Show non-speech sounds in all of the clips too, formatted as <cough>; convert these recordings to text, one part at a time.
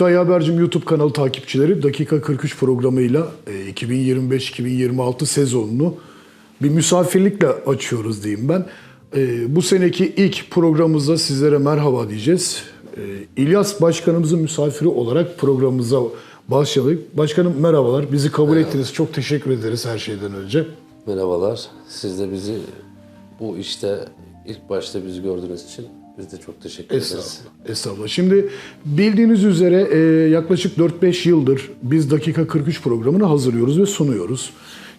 Kütahya Habercim YouTube kanalı takipçileri Dakika 43 programıyla e, 2025-2026 sezonunu bir misafirlikle açıyoruz diyeyim ben. E, Bu seneki ilk programımızda sizlere merhaba diyeceğiz. E, İlyas Başkanımızın misafiri olarak programımıza başladık. Başkanım merhabalar. Bizi kabul ettiniz. Çok teşekkür ederiz her şeyden önce. Merhabalar. Siz de bizi bu işte ilk başta bizi gördüğünüz için biz de çok teşekkür ederiz. Estağfurullah. Estağfurullah. Şimdi bildiğiniz üzere e, yaklaşık 4-5 yıldır biz Dakika 43 programını hazırlıyoruz ve sunuyoruz.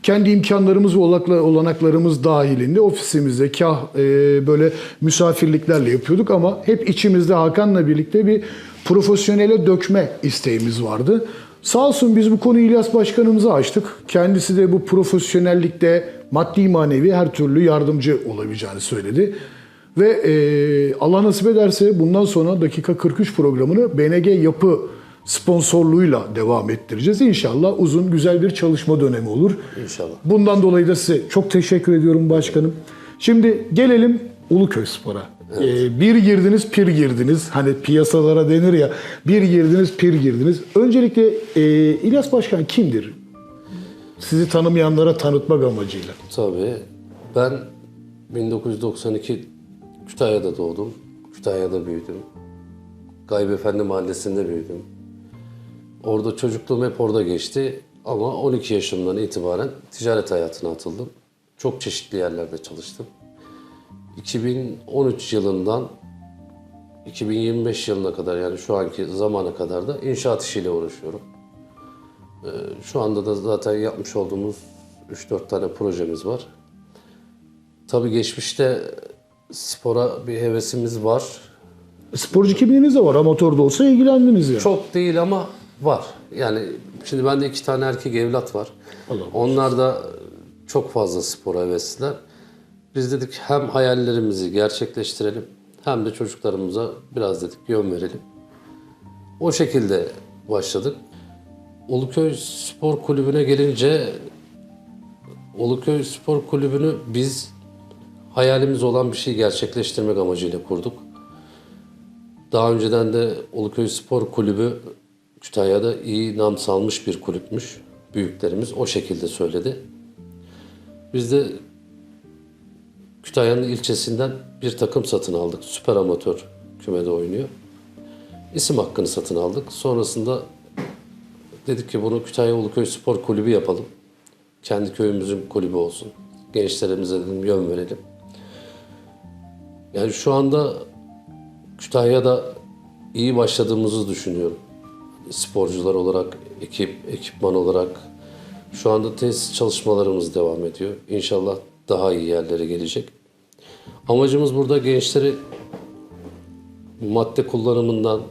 Kendi imkanlarımız ve olanaklarımız dahilinde ofisimizde kah e, böyle misafirliklerle yapıyorduk ama hep içimizde Hakan'la birlikte bir profesyonele dökme isteğimiz vardı. Sağ olsun biz bu konuyu İlyas Başkanımıza açtık. Kendisi de bu profesyonellikte maddi manevi her türlü yardımcı olabileceğini söyledi. Ve e, Allah nasip ederse bundan sonra dakika 43 programını BNG Yapı sponsorluğuyla devam ettireceğiz. İnşallah uzun güzel bir çalışma dönemi olur. İnşallah. Bundan dolayı da size çok teşekkür ediyorum başkanım. Şimdi gelelim Uluköy Spor'a. E, bir girdiniz pir girdiniz. Hani piyasalara denir ya bir girdiniz pir girdiniz. Öncelikle e, İlyas Başkan kimdir? Sizi tanımayanlara tanıtmak amacıyla. Tabii. Ben 1992 Kütahya'da doğdum. Kütahya'da büyüdüm. Gayb Efendi Mahallesi'nde büyüdüm. Orada çocukluğum hep orada geçti. Ama 12 yaşımdan itibaren ticaret hayatına atıldım. Çok çeşitli yerlerde çalıştım. 2013 yılından 2025 yılına kadar yani şu anki zamana kadar da inşaat işiyle uğraşıyorum. Ee, Şu anda da zaten yapmış olduğumuz 3-4 tane projemiz var. Tabii geçmişte spora bir hevesimiz var. Sporcu kimliğiniz de var. Amatör de olsa ilgilendiniz ya. Çok değil ama var. Yani şimdi bende iki tane erkek evlat var. Allah Onlar da çok fazla spora hevesliler. Biz dedik hem hayallerimizi gerçekleştirelim hem de çocuklarımıza biraz dedik yön verelim. O şekilde başladık. Uluköy Spor Kulübü'ne gelince Uluköy Spor Kulübü'nü biz hayalimiz olan bir şeyi gerçekleştirmek amacıyla kurduk. Daha önceden de Uluköy Spor Kulübü Kütahya'da iyi nam salmış bir kulüpmüş. Büyüklerimiz o şekilde söyledi. Biz de Kütahya'nın ilçesinden bir takım satın aldık. Süper amatör kümede oynuyor. İsim hakkını satın aldık. Sonrasında dedik ki bunu Kütahya Uluköy Spor Kulübü yapalım. Kendi köyümüzün kulübü olsun. Gençlerimize dedim yön verelim. Yani şu anda Kütahya'da iyi başladığımızı düşünüyorum. Sporcular olarak, ekip, ekipman olarak. Şu anda tesis çalışmalarımız devam ediyor. İnşallah daha iyi yerlere gelecek. Amacımız burada gençleri madde kullanımından,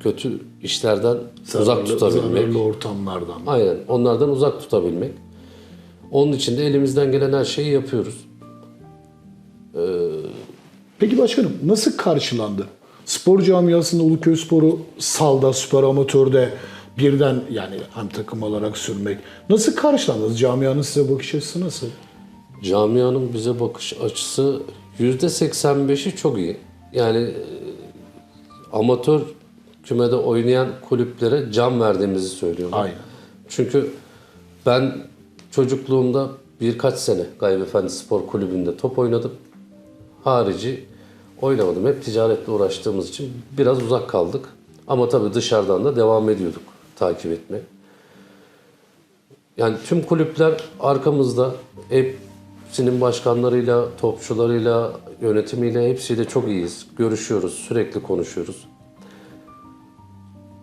kötü işlerden uzak Zararlı- tutabilmek. Zararlı ortamlardan. Aynen. Onlardan uzak tutabilmek. Onun için de elimizden gelen her şeyi yapıyoruz. Peki başkanım nasıl karşılandı? Spor camiasında Uluköy Spor'u salda, süper amatörde birden yani hem takım olarak sürmek. Nasıl karşılandınız? Camianın size bakış açısı nasıl? Camianın bize bakış açısı yüzde 85'i çok iyi. Yani e, amatör kümede oynayan kulüplere can verdiğimizi söylüyorlar. Aynen. Çünkü ben çocukluğumda birkaç sene Gayb Efendi Spor Kulübü'nde top oynadım. Harici oynamadım. Hep ticaretle uğraştığımız için biraz uzak kaldık. Ama tabii dışarıdan da devam ediyorduk takip etmeye. Yani tüm kulüpler arkamızda. Hepsinin başkanlarıyla, topçularıyla, yönetimiyle hepsiyle çok iyiyiz. Görüşüyoruz, sürekli konuşuyoruz.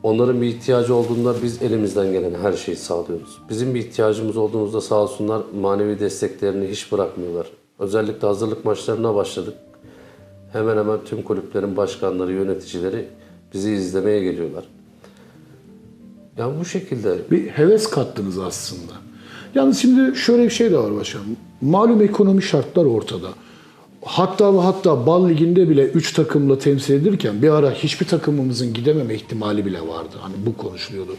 Onların bir ihtiyacı olduğunda biz elimizden gelen her şeyi sağlıyoruz. Bizim bir ihtiyacımız olduğunuzda sağ olsunlar manevi desteklerini hiç bırakmıyorlar. Özellikle hazırlık maçlarına başladık. Hemen hemen tüm kulüplerin başkanları, yöneticileri bizi izlemeye geliyorlar. Yani bu şekilde Bir heves kattınız aslında. Yalnız şimdi şöyle bir şey de var başkanım. Malum ekonomi şartlar ortada. Hatta ve hatta Bal Ligi'nde bile 3 takımla temsil edilirken bir ara hiçbir takımımızın gidememe ihtimali bile vardı. Hani bu konuşuluyordu.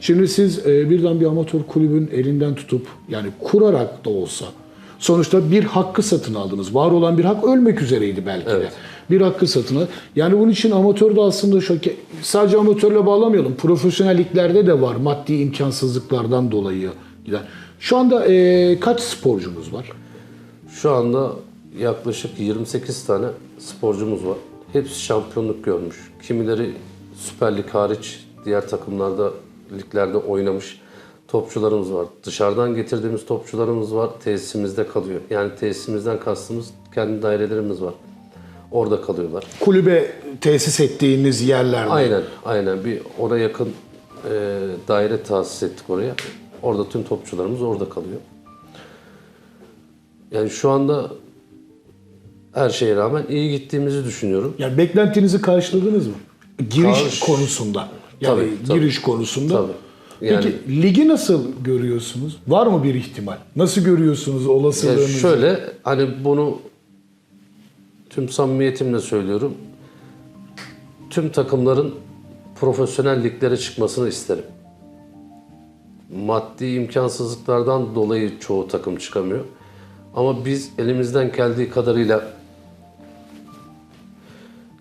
Şimdi siz e, birden bir amatör kulübün elinden tutup yani kurarak da olsa sonuçta bir hakkı satın aldınız. Var olan bir hak ölmek üzereydi belki de. bir hakkı satın al. Yani bunun için amatör de aslında şu sadece amatörle bağlamayalım. Profesyonel liglerde de var maddi imkansızlıklardan dolayı giden. Şu anda e, kaç sporcumuz var? Şu anda yaklaşık 28 tane sporcumuz var. Hepsi şampiyonluk görmüş. Kimileri Süper Lig hariç diğer takımlarda, liglerde oynamış topçularımız var. Dışarıdan getirdiğimiz topçularımız var. Tesisimizde kalıyor. Yani tesisimizden kastımız kendi dairelerimiz var. Orada kalıyorlar. Kulübe tesis ettiğiniz yerlerde. Aynen, aynen. Bir ona yakın e, daire tahsis ettik oraya. Orada tüm topçularımız orada kalıyor. Yani şu anda her şeye rağmen iyi gittiğimizi düşünüyorum. Yani beklentinizi karşıladınız mı? Giriş Karş- konusunda. Yani Tabii, tabii. giriş konusunda. Tabii. Yani- Peki ligi nasıl görüyorsunuz? Var mı bir ihtimal? Nasıl görüyorsunuz Yani olasılığınızı? şöyle hani bunu tüm samimiyetimle söylüyorum. Tüm takımların profesyonel liglere çıkmasını isterim. Maddi imkansızlıklardan dolayı çoğu takım çıkamıyor. Ama biz elimizden geldiği kadarıyla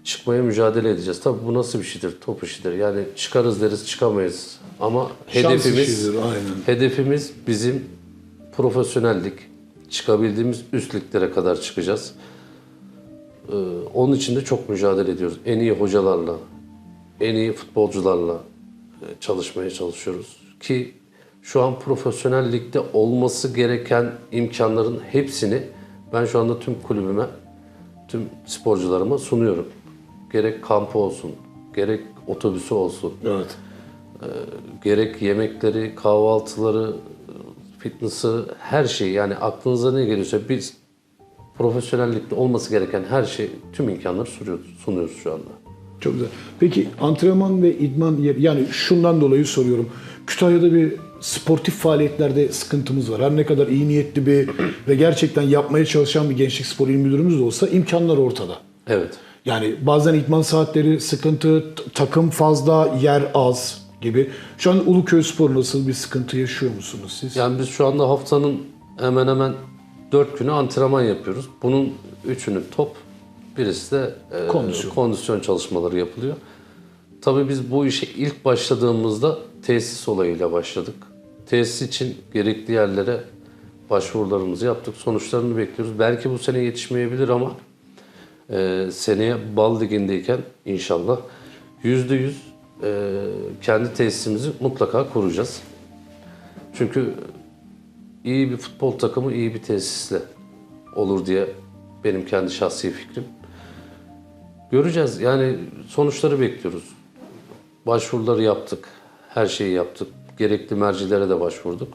çıkmaya mücadele edeceğiz. Tabii bu nasıl bir şeydir? Top işidir. Yani çıkarız deriz çıkamayız. Ama Şans hedefimiz işidir, aynen. hedefimiz bizim profesyonellik. Çıkabildiğimiz üst liglere kadar çıkacağız. Ee, onun için de çok mücadele ediyoruz. En iyi hocalarla, en iyi futbolcularla e, çalışmaya çalışıyoruz. Ki şu an profesyonel ligde olması gereken imkanların hepsini ben şu anda tüm kulübüme, tüm sporcularıma sunuyorum. Gerek kampı olsun, gerek otobüsü olsun, Evet. Gerek yemekleri, kahvaltıları, fitness'ı, her şeyi yani aklınıza ne geliyorsa biz profesyonellikte olması gereken her şey, tüm imkanları sunuyoruz, sunuyoruz şu anda. Çok güzel. Peki antrenman ve idman yani şundan dolayı soruyorum. Kütahya'da bir sportif faaliyetlerde sıkıntımız var. Her ne kadar iyi niyetli bir <clears throat> ve gerçekten yapmaya çalışan bir gençlik spor il müdürümüz de olsa imkanlar ortada. Evet. Yani bazen idman saatleri sıkıntı, takım fazla, yer az gibi. Şu an Uluköy Spor nasıl bir sıkıntı yaşıyor musunuz siz? Yani biz şu anda haftanın hemen hemen 4 günü antrenman yapıyoruz. Bunun üçünü top, birisi de e, Kondisyon. kondisyon çalışmaları yapılıyor. Tabii biz bu işe ilk başladığımızda tesis olayıyla başladık. Tesis için gerekli yerlere başvurularımızı yaptık. Sonuçlarını bekliyoruz. Belki bu sene yetişmeyebilir ama e, seneye bal ligindeyken inşallah yüzde yüz e, kendi tesisimizi mutlaka kuracağız. Çünkü iyi bir futbol takımı iyi bir tesisle olur diye benim kendi şahsi fikrim. Göreceğiz. Yani sonuçları bekliyoruz. Başvuruları yaptık. Her şeyi yaptık. Gerekli mercilere de başvurduk.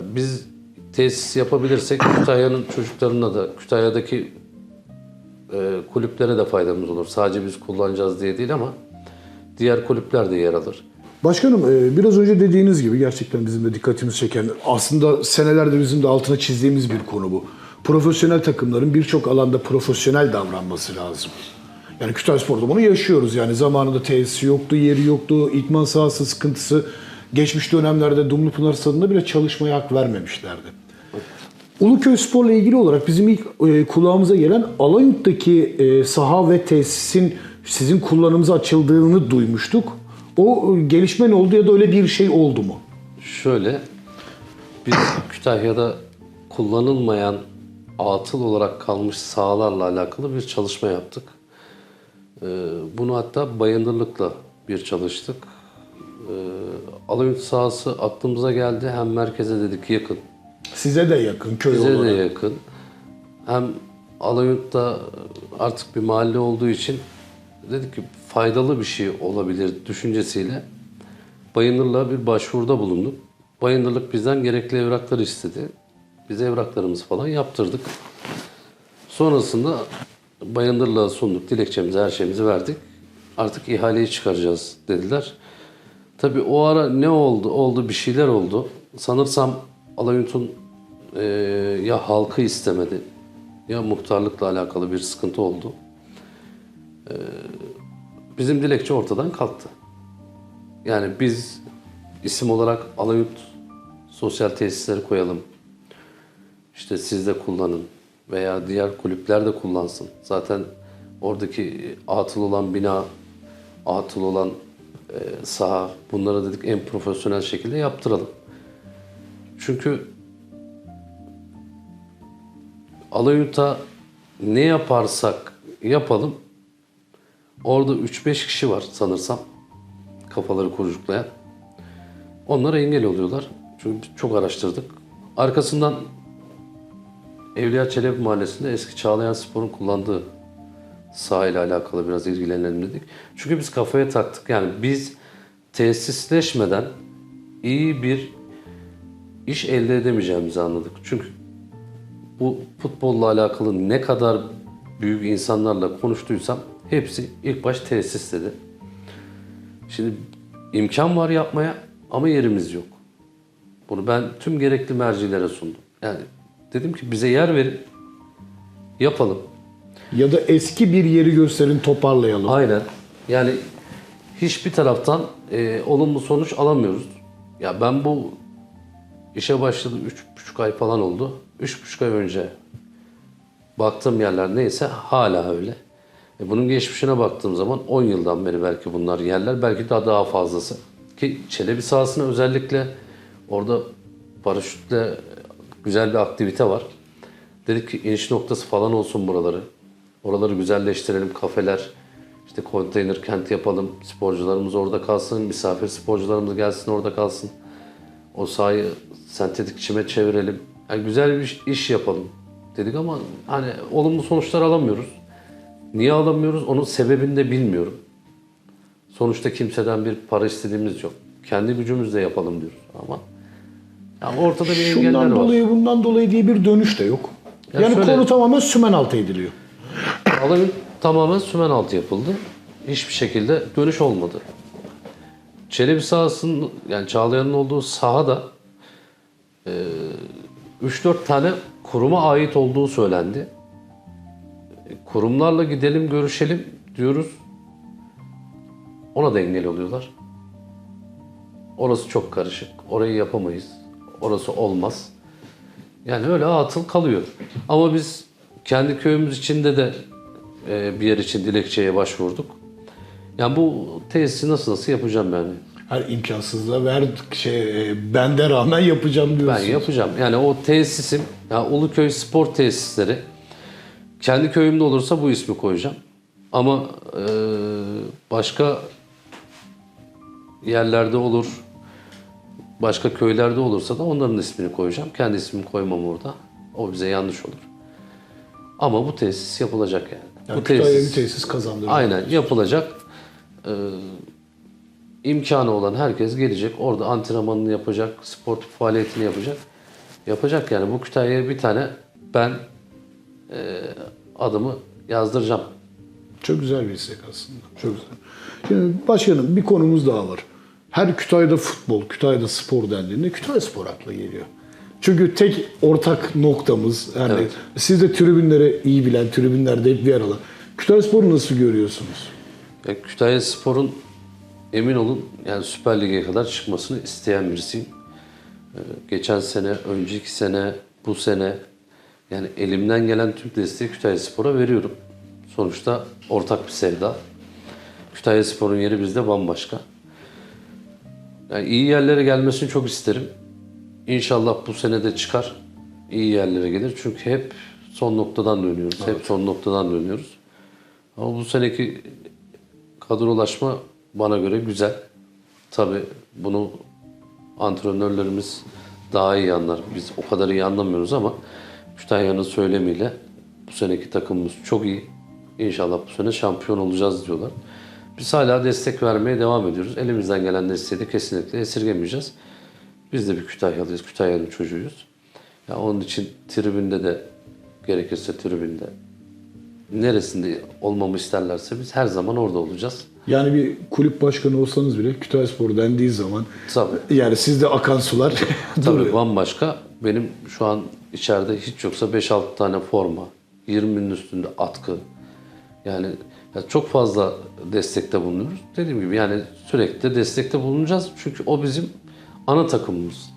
Biz tesis yapabilirsek <coughs> Kütahya'nın çocuklarına da, Kütahya'daki e, kulüplere de faydamız olur. Sadece biz kullanacağız diye değil ama diğer kulüpler de yer alır. Başkanım e, biraz önce dediğiniz gibi gerçekten bizim de dikkatimizi çeken aslında senelerde bizim de altına çizdiğimiz bir konu bu. Profesyonel takımların birçok alanda profesyonel davranması lazım. Yani Kütahyaspor'da bunu yaşıyoruz. Yani zamanında tesisi yoktu, yeri yoktu, idman sahası sıkıntısı. Geçmiş dönemlerde Dumlupınar Stadı'nda bile çalışmaya hak vermemişlerdi. Uluköy Spor'la ilgili olarak bizim ilk e, kulağımıza gelen Alayurt'taki e, saha ve tesisin sizin kullanımıza açıldığını duymuştuk. O e, gelişme ne oldu ya da öyle bir şey oldu mu? Şöyle, biz Kütahya'da kullanılmayan atıl olarak kalmış sahalarla alakalı bir çalışma yaptık. Ee, Bunu hatta bayındırlıkla bir çalıştık. Ee, Alayurt sahası aklımıza geldi. Hem merkeze dedik yakın, Size de yakın köy bize de olarak. yakın. Hem Alayurt'ta artık bir mahalle olduğu için dedik ki faydalı bir şey olabilir düşüncesiyle Bayındırlığa bir başvuruda bulunduk. Bayındırlık bizden gerekli evrakları istedi. Biz evraklarımızı falan yaptırdık. Sonrasında Bayındırlığa sunduk. Dilekçemizi, her şeyimizi verdik. Artık ihaleyi çıkaracağız dediler. Tabii o ara ne oldu? Oldu bir şeyler oldu. Sanırsam Alayurt'un eee, ya halkı istemedi ya muhtarlıkla alakalı bir sıkıntı oldu. Eee, bizim dilekçe ortadan kalktı. Yani biz isim olarak Alayurt sosyal tesisleri koyalım. İşte siz de kullanın veya diğer kulüpler de kullansın. Zaten oradaki atıl olan bina, atıl olan e, saha bunları dedik en profesyonel şekilde yaptıralım. Çünkü Alayurt'a ne yaparsak yapalım orada 3-5 kişi var sanırsam kafaları kurucuklayan. Onlar engel oluyorlar. Çünkü çok araştırdık. Arkasından Evliya Çelebi Mahallesi'nde eski Çağlayan Spor'un kullandığı sahayla alakalı biraz ilgilenelim dedik. Çünkü biz kafaya taktık. Yani biz tesisleşmeden iyi bir iş elde edemeyeceğimizi anladık. Çünkü bu futbolla alakalı ne kadar büyük insanlarla konuştuysam hepsi ilk baş tesis dedi. Şimdi imkan var yapmaya ama yerimiz yok. Bunu ben tüm gerekli mercilere sundum. Yani dedim ki bize yer verin, yapalım. Ya da eski bir yeri gösterin toparlayalım. Aynen. Yani hiçbir taraftan e, olumlu sonuç alamıyoruz. Ya ben bu işe başladım üç buçuk ay falan oldu. Üç buçuk ay önce baktığım yerler neyse hala öyle. E, bunun geçmişine baktığım zaman 10 yıldan beri belki bunlar yerler. Belki daha daha fazlası. Ki Çelebi sahasına özellikle orada paraşütle güzel bir aktivite var. Dedik ki iniş noktası falan olsun buraları. Oraları güzelleştirelim, kafeler, işte konteyner kent yapalım. Sporcularımız orada kalsın, misafir sporcularımız gelsin orada kalsın. O sahayı sentetik çime çevirelim. Yani güzel bir iş yapalım dedik ama hani olumlu sonuçlar alamıyoruz. Niye alamıyoruz? Onun sebebini de bilmiyorum. Sonuçta kimseden bir para istediğimiz yok. Kendi gücümüzle yapalım diyoruz ama ya ortada bir engeller Şundan var. dolayı bundan dolayı diye bir dönüş de yok. Ya yani şöyle- konu tamamen sümen altı ediliyor. Alanın tamamen sümen altı yapıldı. Hiçbir şekilde dönüş olmadı. Çelebi sahasının yani Çağlayan'ın olduğu sahada e, 3-4 tane kuruma ait olduğu söylendi. Kurumlarla gidelim görüşelim diyoruz. Ona da engel oluyorlar. Orası çok karışık. Orayı yapamayız. Orası olmaz. Yani öyle atıl kalıyor. Ama biz kendi köyümüz içinde de e, bir yer için dilekçeye başvurduk. Yani bu tesisi nasıl nasıl yapacağım yani. Her imkansızlığa verdik şey e, bende rağmen yapacağım Ben diyorsun. yapacağım. Yani o tesisim, ya Uluköy Spor Tesisleri kendi köyümde olursa bu ismi koyacağım. Ama e, başka yerlerde olur, başka köylerde olursa da onların ismini koyacağım. Kendi ismimi koymam orada. O bize yanlış olur. Ama bu tesis yapılacak yani. Yani bu Kütahya'ya bir tesis kazandıracak. Aynen yapılacak. Ee, imkanı olan herkes gelecek. Orada antrenmanını yapacak, spor faaliyetini yapacak. Yapacak yani. Bu Kütahya'ya bir tane ben e, adımı yazdıracağım. Çok güzel bir istek aslında. Çok güzel. Şimdi başkanım bir konumuz daha var. Her Kütahya'da futbol, Kütahya'da spor dendiğinde Kütahya Spor akla geliyor. Çünkü tek ortak noktamız, yani Evet. siz de tribünleri iyi bilen, tribünlerde hep bir arada. Kütahya Spor'u nasıl görüyorsunuz? Ya Kütahya Spor'un emin olun yani Süper Lig'e kadar çıkmasını isteyen birisiyim. Ee, geçen sene, önceki sene, bu sene yani elimden gelen tüm desteği Kütahya Spor'a veriyorum. Sonuçta ortak bir sevda. Kütahya Spor'un yeri bizde bambaşka. Yani iyi yerlere gelmesini çok isterim. İnşallah bu sene de çıkar. iyi yerlere gelir. Çünkü hep son noktadan dönüyoruz. Hep son noktadan dönüyoruz. Ama bu seneki kadrolaşma bana göre güzel. Tabi bunu antrenörlerimiz daha iyi anlar. Biz o kadar iyi anlamıyoruz ama Kütahya'nın söylemiyle bu seneki takımımız çok iyi. İnşallah bu sene şampiyon olacağız diyorlar. Biz hala destek vermeye devam ediyoruz. Elimizden gelen desteği de kesinlikle esirgemeyeceğiz. Biz de bir Kütahyalıyız, Kütahya'nın çocuğuyuz. Ya onun için tribünde de gerekirse tribünde neresinde olmamı isterlerse biz her zaman orada olacağız. Yani bir kulüp başkanı olsanız bile Kütahya Spor dendiği zaman Tabii. yani sizde akan sular Tabii bambaşka. Benim şu an içeride hiç yoksa 5-6 tane forma, 20'nin üstünde atkı. Yani ya çok fazla destekte bulunuyoruz. Dediğim gibi yani sürekli de destekte bulunacağız. Çünkü o bizim ana takımımız.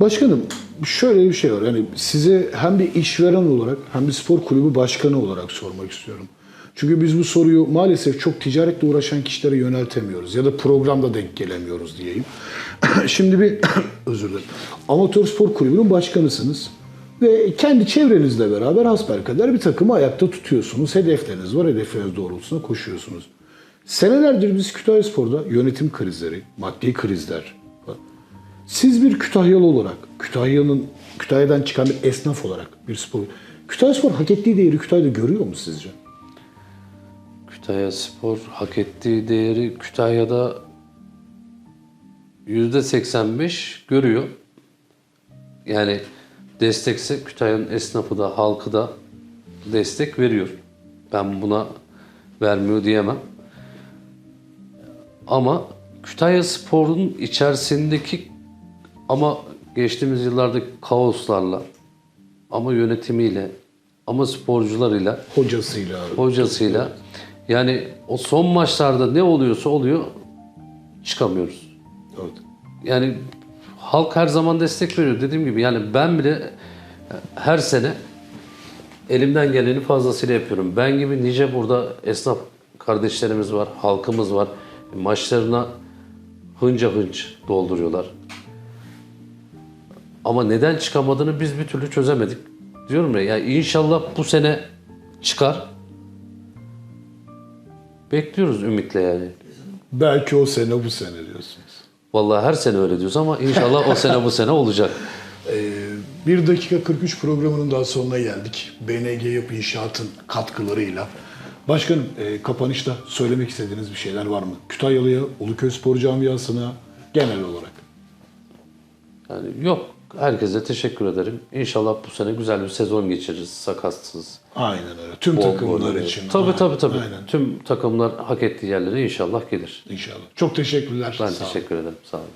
Başkanım şöyle bir şey var. Yani size hem bir işveren olarak hem bir spor kulübü başkanı olarak sormak istiyorum. Çünkü biz bu soruyu maalesef çok ticaretle uğraşan kişilere yöneltemiyoruz ya da programda denk gelemiyoruz diyeyim. <clears throat> Şimdi bir <clears throat> özür dilerim. Amatör spor kulübünün başkanısınız ve kendi çevrenizle beraber hasbelkader bir takımı ayakta tutuyorsunuz. Hedefleriniz var, hedefleriniz doğrultusunda koşuyorsunuz. Senelerdir biz Kütahyaspor'da yönetim krizleri, maddi krizler, siz bir Kütahyalı olarak, Kütahya'nın Kütahya'dan çıkan bir esnaf olarak bir spor. Kütahyaspor hak ettiği değeri Kütahya'da görüyor mu sizce? Kütahya Spor hak ettiği değeri Kütahya'da %85 görüyor. Yani destekse Kütahya'nın esnafı da halkı da destek veriyor. Ben buna vermiyor diyemem. Ama Kütahya Spor'un içerisindeki ama geçtiğimiz yıllardaki kaoslarla ama yönetimiyle ama sporcularıyla Hocasıyla. hocasıyla. Yani o son maçlarda ne oluyorsa oluyor çıkamıyoruz. Evet. Yani halk her zaman destek veriyor. Dediğim gibi yani ben bile her sene elimden geleni fazlasıyla yapıyorum. Ben gibi nice burada esnaf kardeşlerimiz var, halkımız var. Maçlarına hınca hınç dolduruyorlar. Ama neden çıkamadığını biz bir türlü çözemedik. Diyorum ya, ya inşallah bu sene çıkar. Bekliyoruz ümitle yani. Belki o sene bu sene diyorsunuz. Vallahi her sene öyle diyoruz ama inşallah o sene bu sene olacak. <laughs> Ee, 1 dakika 43 programının daha sonuna geldik. BNG Yapı İnşaat'ın katkılarıyla. Başkanım e, kapanışta söylemek istediğiniz bir şeyler var mı? Kütahyalı'ya, Uluköy Spor Camiası'na genel olarak. Yani yok. Herkese teşekkür ederim. İnşallah bu sene güzel bir sezon geçiririz sakatsız. Aynen öyle. Tüm bol takımlar için. Tabii Aynen, tabii tabii. Aynen. Tüm takımlar hak ettiği yerlere inşallah gelir. İnşallah. Çok teşekkürler. Ben Sağ olun. teşekkür ederim. Sağ olun.